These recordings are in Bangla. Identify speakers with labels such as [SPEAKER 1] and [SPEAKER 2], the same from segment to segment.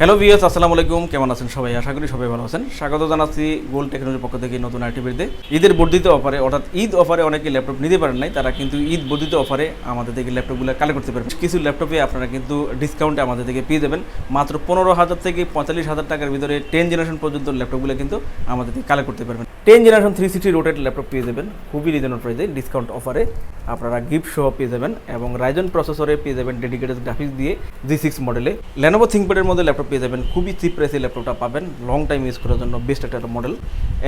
[SPEAKER 1] হ্যালো ভিএস আসসালামু আলাইকুম। কেমন আছেন সবাই? আশা করি সবাই ভালো আছেন। স্বাগত জানাচ্ছি গোল টেকনোলজির পক্ষ থেকে নতুন আইটি বিরুদ্ধে ঈদের বর্ধিত অফারে অর্থাৎ ঈদ অফারে অনেকে ল্যাপটপ নিতে পারেন নাই। তারা কিন্তু ঈদ বর্ধিত অফারে আমাদের থেকে ল্যাপটপগুলো কালেক্ট করতে পারবেন। কিছু ল্যাপটপে আপনারা কিন্তু ডিসকাউন্টে আমাদের থেকে পেয়ে যাবেন। মাত্র পনেরো হাজার থেকে পঁয়তাল্লিশ হাজার টাকার ভিতরে টেন জেনারেশন পর্যন্ত ল্যাপটপগুলো কিন্তু আমাদের থেকে কালেক্ট করতে পারবেন। Ten generation three sixty rotated laptop পেয়ে যাবেন। খুবই রিজনেবল প্রাইসে ডিসকাউন্ট অফারে আপনারা গিফট সহ পেয়ে যাবেন এবং রাইজন প্রসেসরে পেয়ে যাবেন ডেডিকেটেড গ্রাফিক্স দিয়ে জি সিক্স মডেলে লেনোভো থিঙ্কপ্যাডের মধ্যে ল্যাপটপ পেয়ে যাবেন, খুবই চিপ প্রাইসে ল্যাপটপটা পাবেন লং টাইম ইউজ করার জন্য বেস্ট একটা মডেল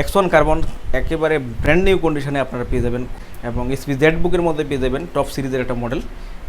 [SPEAKER 1] এক্সন কার্বন একেবারে ব্র্যান্ড নিউ কন্ডিশনে আপনারা পেয়ে যাবেন, এবং এসপি জেড বুকের মধ্যে পেয়ে যাবেন টপ সিরিজের একটা মডেল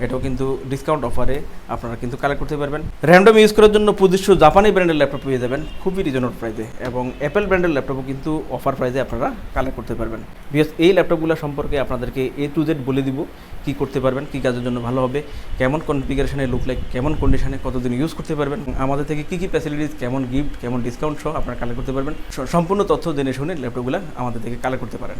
[SPEAKER 1] এটাও কিন্তু ডিসকাউন্ট অফারে আপনারা কিন্তু কালেক্ট করতে পারবেন। র্যান্ডম ইউজ করার জন্য পুজিশু জাপানি ব্র্যান্ডের ল্যাপটপ পেয়ে যাবেন, খুবই রিজনেবল প্রাইসে এবং অ্যাপেল ব্র্যান্ডের ল্যাপটপও কিন্তু অফার প্রাইসে আপনারা কালেক্ট করতে পারবেন। বিকজ এই ল্যাপটপগুলো সম্পর্কে আপনাদেরকে এ টু জেড বলে দিব, কী করতে পারবেন, কী কাজের জন্য ভালো হবে, কেমন কনফিগারেশনে লুক লাইক কেমন কন্ডিশনে কতদিন ইউজ করতে পারবেন আমাদের থেকে কী কী ফ্যাসিলিটিস কেমন গিফট কেমন ডিসকাউন্ট সহ আপনারা কালেক্ট করতে পারবেন সম্পূর্ণ তথ্য জেনে শুনে ল্যাপটপগুলো আমাদের থেকে কালেক্ট করতে পারেন।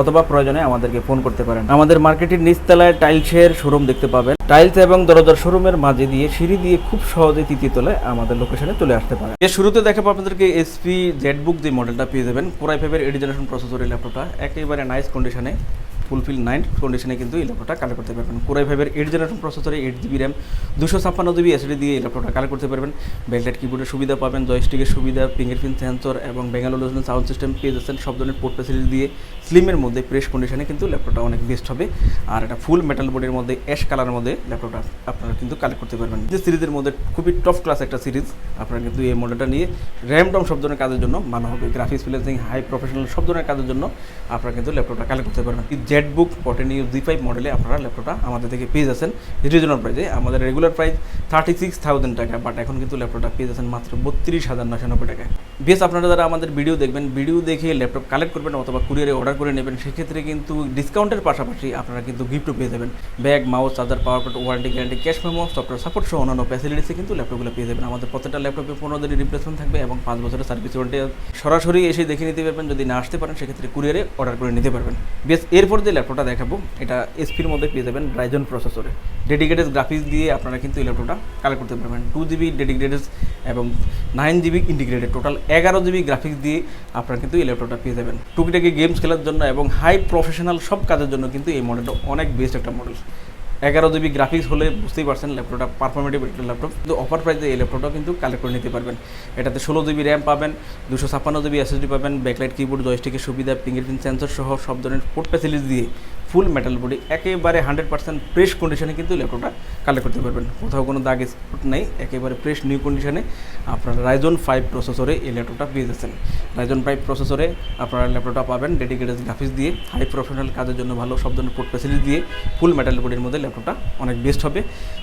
[SPEAKER 1] অথবা প্রয়োজনে আমাদেরকে ফোন করতে পারেন। আমাদের মার্কেটের নিচতলায় টাইলসের শোরুম দেখতে পাবেন। টাইলস এবং দরজার শোরুমের মাঝে দিয়ে সিঁড়ি দিয়ে খুব সহজে তৃতীয় তলায় আমাদের লোকেশনে চলে আসতে পারেন এর শুরুতে দেখাবো আপনাদেরকে এসপি জেডবুক যে মডেলটা পেয়ে যাবেন। পুরাই ফাইভের এইট জেনারেশন প্রসেসরের ল্যাপটপটা একেবারে নাইস কন্ডিশনে ফুলফিল নাইন কন্ডিশনে কিন্তু এই ল্যাপটপটা কালেক্ট করতে পারবেন। কোরাই ফাইভের এইট জেনারেশন প্রসেসরে এইট জিবি র্যাম দুশো ছাপ্পান্ন জিবি এসডি দিয়ে এই ল্যাপটপটা কালেক্ট করতে পারবেন। ব্যাকলাইট কিবোর্ডের সুবিধা পাবেন জয়স্টিকের সুবিধা ফিঙ্গারপ্রিন্ট সেন্সর এবং বেঙ্গালোর সাউন্ড সিস্টেম পেয়ে যাচ্ছেন। সব ধরনের পোর্ট ফ্যাসিলিটি দিয়ে স্লিমের মধ্যে প্রেস কন্ডিশনে কিন্তু ল্যাপটপটা অনেক বেস্ট হবে। আর এটা ফুল মেটাল বোর্ডের মধ্যে অ্যাশ কালারের মধ্যে ল্যাপটপটা আপনারা কিন্তু কালেক্ট করতে পারবেন। যে সিরিজের মধ্যে খুবই টপ ক্লাস একটা সিরিজ আপনারা কিন্তু এই মডেলটা নিয়ে র্যাম টম সব ধরনের কাজের জন্য ভালো হবে গ্রাফিক্স ফ্রিল্যান্সিং হাই প্রফেশনাল সব ধরনের কাজের জন্য আপনারা কিন্তু ল্যাপটপটা কালেক্ট করতে পারবেন। জেড বুক পটেন ইউ জি ফাইভ মডেলে আপনারা ল্যাপটপটা আমাদের থেকে পেয়ে যাচ্ছেন। রিজনাল প্রাইসে আমাদের regular price thirty six thousand টাকা বাট এখন কিন্তু ল্যাপটপটা পেয়ে যাচ্ছেন মাত্র বত্রিশ হাজার নশো নব্বই টাকায়। বেশ আপনারা যারা আমাদের ভিডিও দেখবেন ভিডিও দেখে ল্যাপটপ কালেক্ট করবেন অথবা কুরিয়ারে অর্ডার করে নেবেন, সেক্ষেত্রে কিন্তু ডিসকাউন্টের পাশাপাশি আপনারা কিন্তু গিফটও পেয়ে যাবেন। Bag mouse charger power point warranty guarantee cash memo software support সহ অন্যান্য ফ্যাসিলিটিসে কিন্তু ল্যাপটপগুলো পেয়ে যাবেন। আমাদের প্রত্যেকটা ল্যাপটপে পনেরো দিনের রিপ্লেসমেন্ট থাকবে এবং পাঁচ বছরের সার্ভিস ওয়ারেন্টি সরাসরি এসে দেখে নিতে পারবেন। যদি না আসতে পারেন, সেক্ষেত্রে কুরিয়ারে অর্ডার করে নিতে পারবেন। বেশ এরপর যে ল্যাপটপটা দেখাবো। এটা এসপির মধ্যে পেয়ে যাবেন রাইজন প্রসেসরে ডেডিকেটেড গ্রাফিক্স দিয়ে আপনারা কিন্তু এই ল্যাপটপটা কালেক্ট করতে পারবেন। টু জিবি ডেডিকেটেড এবং নাইন জিবি ইন্টিগ্রেটেড টোটাল এগারো জিবি গ্রাফিক্স দিয়ে আপনারা কিন্তু এই ল্যাপটপটা পেয়ে যাবেন। টুকিটাকি গেমস খেলার জন্য এবং হাই প্রফেশনাল সব কাজের জন্য কিন্তু এই মডেলটা অনেক বেস্ট একটা মডেল এগারো জিবি গ্রাফিক্স হলে বুঝতেই পারছেন ল্যাপটপটা পারফরমেটিভ একটা ল্যাপটপ কিন্তু অফার প্রাইসে এই ল্যাপটপটা কিন্তু কালেক্ট করে নিতে পারবেন। এটাতে ষোলো জিবি র্যাম পাবেন, দুশো ছাপ্পান্ন জিবি এসএসডি পাবেন ব্যাকলাইট কিবোর্ড জয়স্টিকের সুবিধা ফিঙ্গারপ্রিন্ট সেন্সর সহ সব ধরনের পোর্ট ফেসিলিটি দিয়ে ফুল মেটাল বডি একেবারে হান্ড্রেড পার্সেন্ট ফ্রেশ কন্ডিশনে কিন্তু ল্যাপটপটা কালেক্ট করতে পারবেন। কোথাও কোনো দাগ স্পট নেই, একেবারে ফ্রেশ নিউ কন্ডিশনে আপনারা রাইজন ফাইভ প্রসেসরে এই ল্যাপটপটা পেয়ে যাচ্ছেন। রাইজন ফাইভ প্রসেসরে আপনারা ল্যাপটপটা পাবেন ডেডিকেটেড গ্রাফিক্স দিয়ে হাই প্রফেশনাল কাজের জন্য ভালো, সব ধরনের পোর্ট ফ্যাসিলিটি দিয়ে ফুল মেটাল বডির মধ্যে ল্যাপটপটা অনেক বেস্ট হবে।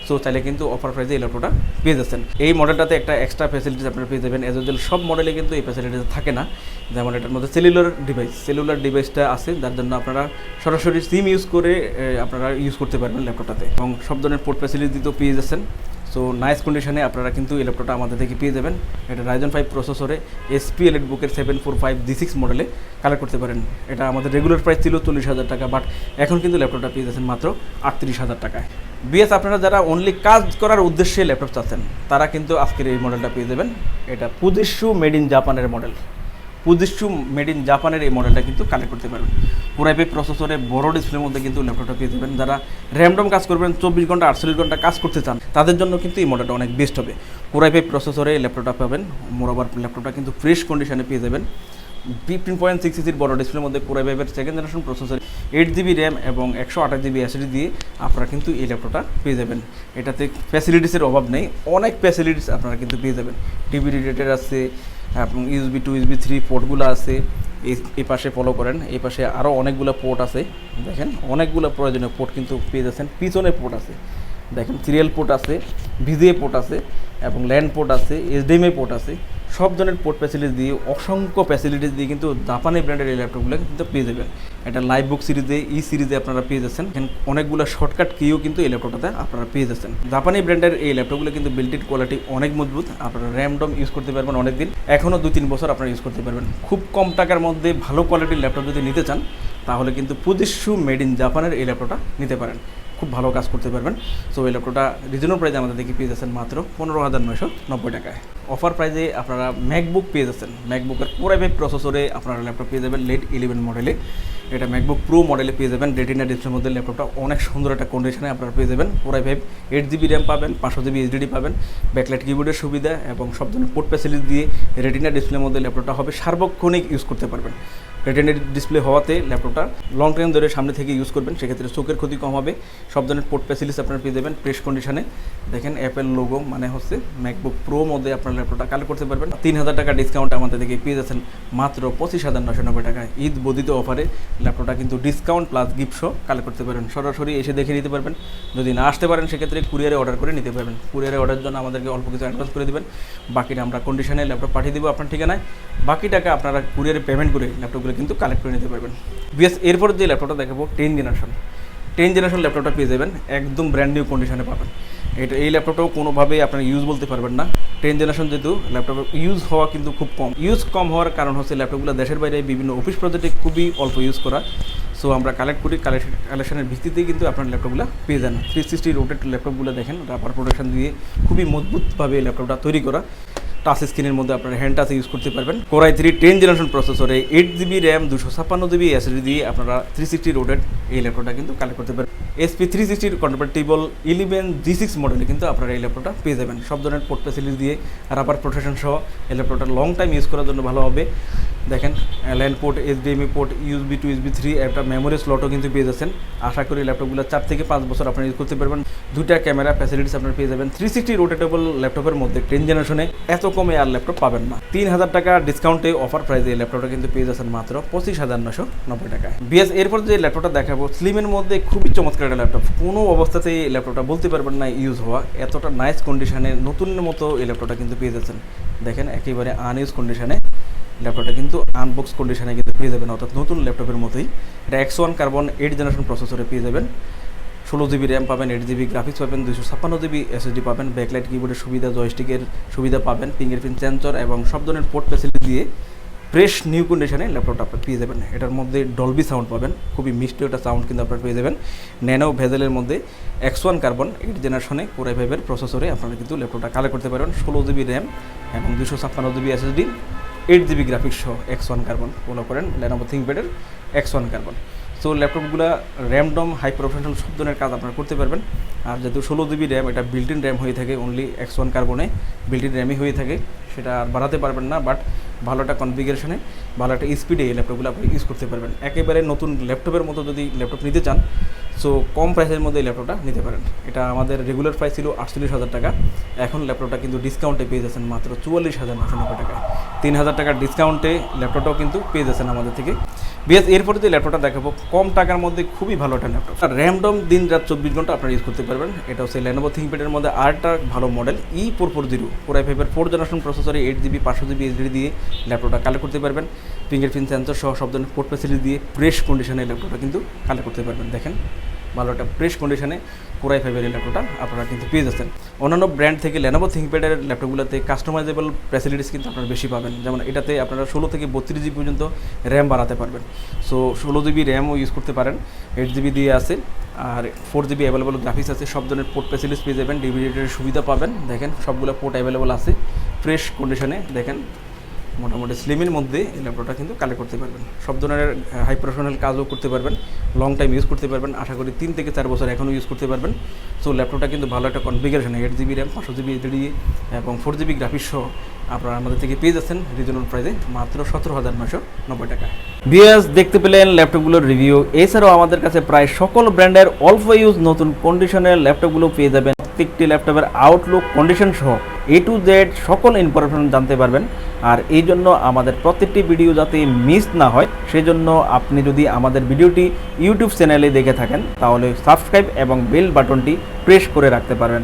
[SPEAKER 1] সো চাইলে কিন্তু অফার প্রাইসে এই ল্যাপটপটা পেয়ে যাচ্ছেন। এই মডেলটাতে একটা এক্সট্রা ফ্যাসিলিটিস আপনারা পেয়ে যাবেন। এজ ওয়েল সব মডেলে কিন্তু এই ফ্যাসিলিটিস থাকে না। যেমন এটার মধ্যে সেলুলার ডিভাইস সেলুলার ডিভাইসটা আছে, যার জন্য আপনারা সরাসরি সিম ইউজ করে আপনারা ইউজ করতে পারবেন ল্যাপটপটাতে এবং সব ধরনের পোর্ট ফ্যাসিলিটি তো পেয়ে যাচ্ছেন। সো নাইস কন্ডিশনে আপনারা কিন্তু এই ল্যাপটপটা আমাদের থেকে পেয়ে যাবেন। এটা রাইজন ফাইভ প্রসেসরে এসপি এলেট বুকের seven four five D six মডেলে কালেক্ট করতে পারেন। এটা আমাদের রেগুলার প্রাইস ছিল চল্লিশ হাজার টাকা বাট এখন কিন্তু ল্যাপটপটা পেয়ে যাচ্ছেন মাত্র আটত্রিশ হাজার টাকায়। বিএস আপনারা যারা অনলি কাজ করার উদ্দেশ্যে ল্যাপটপ চাচ্ছেন, তারা কিন্তু আজকের এই মডেলটা পেয়ে যাবেন। এটা পুজিশু মেড ইন জাপানের মডেল পুজিশু মেড ইন জাপানের এই মডেলটা কিন্তু কালেক্ট করতে পারবেন। পুরাইপে প্রসেসরে বড় ডিসপ্লের মধ্যে কিন্তু ল্যাপটপটা পেয়ে যাবেন। যারা র্যামডম কাজ করবেন, চব্বিশ ঘণ্টা, আটচল্লিশ ঘণ্টা কাজ করতে চান, তাদের জন্য কিন্তু এই মডেলটা অনেক বেস্ট হবে। পুরাইপে প্রসেসরে ল্যাপটপটা পাবেন। মোরোবার ল্যাপটপটা কিন্তু ফ্রেশ কন্ডিশনে পেয়ে যাবেন। ফিফটিন পয়েন্ট সিক্স ইঞ্চির বড় ডিসপ্লের মধ্যে কোরাই ফাইভের second generation processor eight GB RAM এবং একশো আঠাশ জিবি এসডি দিয়ে আপনারা কিন্তু এই ল্যাপটপটা পেয়ে যাবেন। এটাতে ফ্যাসিলিটিসের অভাব নেই। অনেক ফ্যাসিলিটিস আপনারা কিন্তু পেয়ে যাবেন। টিভি রিলেটেড আছে এবং ইউএসবি টু ইউএসবি থ্রি পোর্টগুলো আছে। এই পাশে ফলো করেন। এই পাশে আরও অনেকগুলো পোর্ট আছে। দেখেন, অনেকগুলো প্রয়োজনীয় পোর্ট কিন্তু পেয়ে যাচ্ছেন। পিছনে পোর্ট আছে। দেখেন সিরিয়াল পোর্ট আছে ভিজিএ পোর্ট আছে, এবং ল্যান্ড পোর্ট আছে এসডিএমএ পোর্ট আছে। সব ধরনের পোর্ট ফ্যাসিলিটি দিয়ে, অসংখ্য ফ্যাসিলিটিস দিয়ে কিন্তু জাপানি ব্র্যান্ডের এই ল্যাপটপগুলো কিন্তু পেয়ে যাবেন। এটা লাইভ বুক সিরিজে ই সিরিজে আপনারা পেয়ে যাচ্ছেন। অনেকগুলো শর্টকাট কিও কিন্তু এই ল্যাপটপটাতে আপনারা পেয়ে যাচ্ছেন। জাপানি ব্র্যান্ডের এই ল্যাপটপগুলো কিন্তু বিল্টেড কোয়ালিটি অনেক মজবুত। আপনারা র্যাম ডম ইউজ করতে পারবেন অনেক দিন এখনও দু তিন বছর আপনারা ইউজ করতে পারবেন। খুব কম টাকার মধ্যে ভালো কোয়ালিটির ল্যাপটপ যদি নিতে চান, তাহলে কিন্তু পুজিশু মেড ইন জাপানের এই ল্যাপটপটা নিতে পারেন। খুব ভালো কাজ করতে পারবেন। সো এই ল্যাপটপটা রিজনেবল প্রাইসে আমাদের দেখে পেয়ে যাচ্ছেন মাত্র পনেরো হাজার নয়শো নব্বই টাকায়। অফার প্রাইসে আপনারা ম্যাকবুক পেয়ে যাচ্ছেন। ম্যাকবুকের কোরাই ফাইভ প্রসেসরে আপনারা ল্যাপটপ পেয়ে যাবেন লেট ইলেভেন মডেলে এটা ম্যাকবুক প্রো মডেলে পেয়ে যাবেন। রেটিনা ডিসপ্লের মধ্যে ল্যাপটপটা অনেক সুন্দর একটা কন্ডিশনে আপনারা পেয়ে যাবেন। Core i five eight GB RAM পাবেন, পাঁচশো জিবি এইচডিডি পাবেন। ব্যাকলাইট কিবোর্ডের সুবিধা এবং সব ধরনের পোর্ট ফ্যাসিলিটি দিয়ে রেটিনা ডিসপ্লের মধ্যে ল্যাপটপটা হবে সার্বক্ষণিক ইউজ করতে পারবেন। রেটিনা ডিসপ্লে হওয়াতে ল্যাপটপটা লং টাইম ধরে সামনে থেকে ইউজ করবেন। সেক্ষেত্রে চোখের ক্ষতি কম হবে। সব ধরনের পোর্ট ফ্যাসিলিটিস আপনারা পেয়ে যাবেন। প্রেস কন্ডিশনে দেখেন অ্যাপেল লোগো মানে হচ্ছে ম্যাকবুক প্রো মধ্যে আপনার ল্যাপটপটা কালেক্ট করতে পারবেন। তিন হাজার টাকা ডিসকাউন্ট আমাদের থেকে পেয়ে যাচ্ছেন মাত্র পঁচিশ হাজার নশো নব্বই টাকায় ঈদ বদিত অফারে ল্যাপটপটা কিন্তু ডিসকাউন্ট প্লাস গিফট শো কালেক্ট করতে পারবেন। সরাসরি এসে দেখে নিতে পারবেন। যদি না আসতে পারেন, সেক্ষেত্রে কুরিয়ারে অর্ডার করে নিতে পারবেন। কুরিয়ারে অর্ডারের জন্য আমাদেরকে অল্প কিছু অ্যাডভান্স করে দেবেন। বাকিটা আমরা কন্ডিশনে ল্যাপটপ পাঠিয়ে দেবো আপনার ঠিকানায়। বাকি টাকা আপনারা কুরিয়ারে পেমেন্ট করে ল্যাপটপগুলো কিন্তু কালেক্ট করে নিতে পারবেন। বিএস এরপর যে ল্যাপটপটা দেখাবো টেন জেনারেশন টেন জেনারেশন ল্যাপটপটা পেয়ে যাবেন। একদম ব্র্যান্ড নিউ কন্ডিশনে পাবেন। এটা এই ল্যাপটপটাও কোনোভাবেই আপনার ইউজ বলতে পারবেন না। টেন জেনারেশন যেহেতু ল্যাপটপ ইউজ হওয়া কিন্তু খুব কম। ইউজ কম হওয়ার কারণ হচ্ছে ল্যাপটপগুলো দেশের বাইরে বিভিন্ন অফিস প্রজেক্টে খুবই অল্প ইউজ করা। সো আমরা কালেক্ট করি কালেকশন কালেকশনের ভিত্তিতেই কিন্তু আপনার ল্যাপটপগুলো পেয়ে যান। থ্রি সিক্সটি রোটেড ল্যাপটপগুলো দেখেন রাবার প্রোডাকশন দিয়ে খুবই মজবুতভাবে ল্যাপটপটা তৈরি করা। টাচ স্ক্রিনের মধ্যে আপনারা হ্যান্ড টাচ ইউজ করতে পারবেন। Core i three ten generation প্রসেসরে এইট জিবি র্যাম দুশো ছাপ্পান্ন জিবি এসএসডি দিয়ে আপনারা থ্রি সিক্সটি রোডেড এই ল্যাপটপটা কিন্তু কালেক্ট করতে পারবেন। এসপি থ্রি সিক্সটির কনভার্টেবল ইলেভেন জি সিক্স মডেলে কিন্তু আপনারা এই ল্যাপটপটা পেয়ে যাবেন। সব ধরনের পোর্ট ফেসিলিটি দিয়ে রাবার প্রোটেকশন সহ এই ল্যাপটপটা লং টাইম ইউজ করার জন্য ভালো হবে। দেখেন LAN port HDMI port USB two USB three একটা মেমোরি স্লটও কিন্তু পেয়ে যাচ্ছেন। আশা করি ল্যাপটপগুলো চার থেকে পাঁচ বছর আপনারা ইউজ করতে পারবেন। দুইটা ক্যামেরা ফ্যাসিলিটিস আপনারা পেয়ে যাবেন। থ্রি সিক্সটি রোটেটেবল ল্যাপটপের মধ্যে টেন জেনারেশনে এত কমে আর ল্যাপটপ পাবেন না। তিন হাজার টাকা ডিসকাউন্টে অফার প্রাইসে এই ল্যাপটপটা কিন্তু পেয়ে যাচ্ছেন মাত্র পঁচিশ হাজার নশো নব্বই টাকায় বিএস এরপর যে ল্যাপটপটা দেখাবো স্লিমের মধ্যে খুবই চমৎকার একটা ল্যাপটপ কোনো অবস্থাতেই এই ল্যাপটপটা বলতে পারবেন না ইউজ হওয়া। এতটা নাইস কন্ডিশনে নতুনের মতো এই ল্যাপটপটা কিন্তু পেয়ে যাচ্ছেন। দেখেন, একেবারে আনইউজ কন্ডিশনে ল্যাপটপটা কিন্তু আনবক্স কন্ডিশনে কিন্তু পেয়ে যাবেন, অর্থাৎ নতুন ল্যাপটপের মতোই। এটা X one carbon eight generation প্রসেসরে পেয়ে যাবেন। ষোলো জিবি র্যাম পাবেন এইট জিবি গ্রাফিক্স পাবেন দুশো ছাপ্পান্ন জিবি এসএসডি পাবেন ব্যাকলাইট কিবোর্ডের সুবিধা জয়স্টিকের সুবিধা পাবেন ফিঙ্গারপ্রিন্ট সেন্সর এবং সব ধরনের পোর্ট ফ্যাসিলিটি দিয়ে ফ্রেশ নিউ কন্ডিশনে ল্যাপটপটা আপনার পেয়ে যাবেন। এটার মধ্যে ডলবি সাউন্ড পাবেন, খুবই মিষ্টি একটা সাউন্ড কিন্তু আপনারা পেয়ে যাবেন। ন্যানো ভেজেলের মধ্যে এক্স ওয়ান কার্বন এইট জেনারেশনে কোরাই ফাইভের প্রসেসরে আপনারা কিন্তু ল্যাপটপটা কালেক্ট করতে পারবেন, ষোলো জিবি র্যাম এবং দুশো ছাপ্পান্ন GB SSD eight GB graphics সহ এক্স ওয়ান কার্বন ফলো করেন লেনোভো থিঙ্কপ্যাডের এক্স ওয়ান কার্বন সো ল্যাপটপগুলো র্যামডম হাই প্রফেশনাল সব ধরনের কাজ আপনারা করতে পারবেন। আর যেহেতু ষোলো জিবি র্যাম এটা বিল্ট ইন র্যাম হয়ে থাকে অনলি এক্স ওয়ান কার্বনে বিল্ট ইন র্যামই হয়ে থাকে, সেটা আর বাড়াতে পারবেন না বাট ভালো একটা কনফিগারেশনে ভালো একটা স্পিডে এই ল্যাপটপগুলো আপনি ইউজ করতে পারবেন। একেবারে নতুন ল্যাপটপের মতো যদি ল্যাপটপ নিতে চান সো কম প্রাইসের মধ্যে এই ল্যাপটপটা নিতে পারেন। এটা আমাদের রেগুলার প্রাইস ছিল আটচল্লিশ হাজার টাকা, এখন ল্যাপটপটা কিন্তু ডিসকাউন্টে পেয়ে যাচ্ছেন মাত্র চুয়াল্লিশ হাজার নশো নব্বই টাকা তিন হাজার টাকার ডিসকাউন্টে ল্যাপটপটাও কিন্তু পেয়ে যাচ্ছেন আমাদের থেকে। বিএস, এরপরে যে ল্যাপটপটা দেখাবো, কম টাকার মধ্যে খুবই ভালো একটা ল্যাপটপ আর র্যামডম দিন রাত চব্বিশ ঘণ্টা আপনারা ইউজ করতে পারবেন। এটা হচ্ছে ল্যানোভো থিঙ্কপ্যাডের মধ্যে আরেকটা ভালো model E four four zero core i ফাইভের ফোর জেনারেশন প্রসেসরে এইট জিবি পাঁচশো জিবি এইচডি দিয়ে ল্যাপটপটা কালেক্ট করতে পারবেন। ফিঙ্গারপ্রিন্ট সেন্সর সহ সব ধরনের পোর্ট ফ্যাসিলিটি দিয়ে ফ্রেশ কন্ডিশনে ল্যাপটপটা কিন্তু কালেক্ট করতে পারবেন। দেখেন ভালো একটা ফ্রেশ কন্ডিশনে কোরাই ফাইভের এই ল্যাপটপটা আপনারা কিন্তু পেয়ে যাচ্ছেন। অন্যান্য ব্র্যান্ড থেকে লেনোভো থিঙ্কপ্যাডের ল্যাপটপগুলোতে কাস্টমাইজেবল ফ্যাসিলিটিস কিন্তু আপনারা বেশি পাবেন। যেমন এটাতে আপনারা ষোলো থেকে বত্রিশ জিবি পর্যন্ত র্যাম বাড়াতে পারবেন। সো ষোলো জিবি র্যামও ইউজ করতে পারেন। এইট জিবি দিয়ে আছে। আর ফোর জিবি অ্যাভেলেবল গ্রাফিক্স আছে। সব ধরনের পোর্ট ফ্যাসিলিটিস পেয়ে যাবেন। ডিভিডিটের সুবিধা পাবেন। দেখেন সবগুলো পোর্ট অ্যাভেলেবল আছে। ফ্রেশ কন্ডিশনে দেখেন, মোটামুটি স্লিমের মধ্যে এই ল্যাপটপটা কিন্তু কালেক্ট করতে পারবেন। সব ধরনের হাই প্রফেশনাল কাজও করতে পারবেন। লং টাইম ইউজ করতে পারবেন। আশা করি তিন থেকে চার বছর এখনও ইউজ করতে পারবেন। সো ল্যাপটপটা কিন্তু ভালো একটা কনফিগারেশন এইট জিবি র্যাম পাঁচশো জিবি এইচডি এবং ফোর জিবি গ্রাফিক্স সহ। আপনারা আমাদের থেকে পেয়ে যাচ্ছেন রিজনেবল প্রাইসে মাত্র সতেরো হাজার নশো নব্বই টাকা। বিএস দেখতে পেলেন ল্যাপটপগুলোর রিভিউ এছাড়াও আমাদের কাছে প্রায় সকল ব্র্যান্ডের অল্প ইউজ নতুন কন্ডিশনের ল্যাপটপগুলো পেয়ে যাবেন। প্রত্যেকটি ল্যাপটপের আউটলুক কন্ডিশন সহ এ টু জেড সকল ইনফরমেশন জানতে পারবেন। আর এই জন্য আমাদের প্রত্যেকটি ভিডিও যাতে মিস না হয়, সেজন্য আপনি যদি আমাদের ভিডিওটি ইউটিউব চ্যানেলে দেখে থাকেন, তাহলে সাবস্ক্রাইব এবং বেল বাটনটি প্রেস করে রাখতে পারবেন।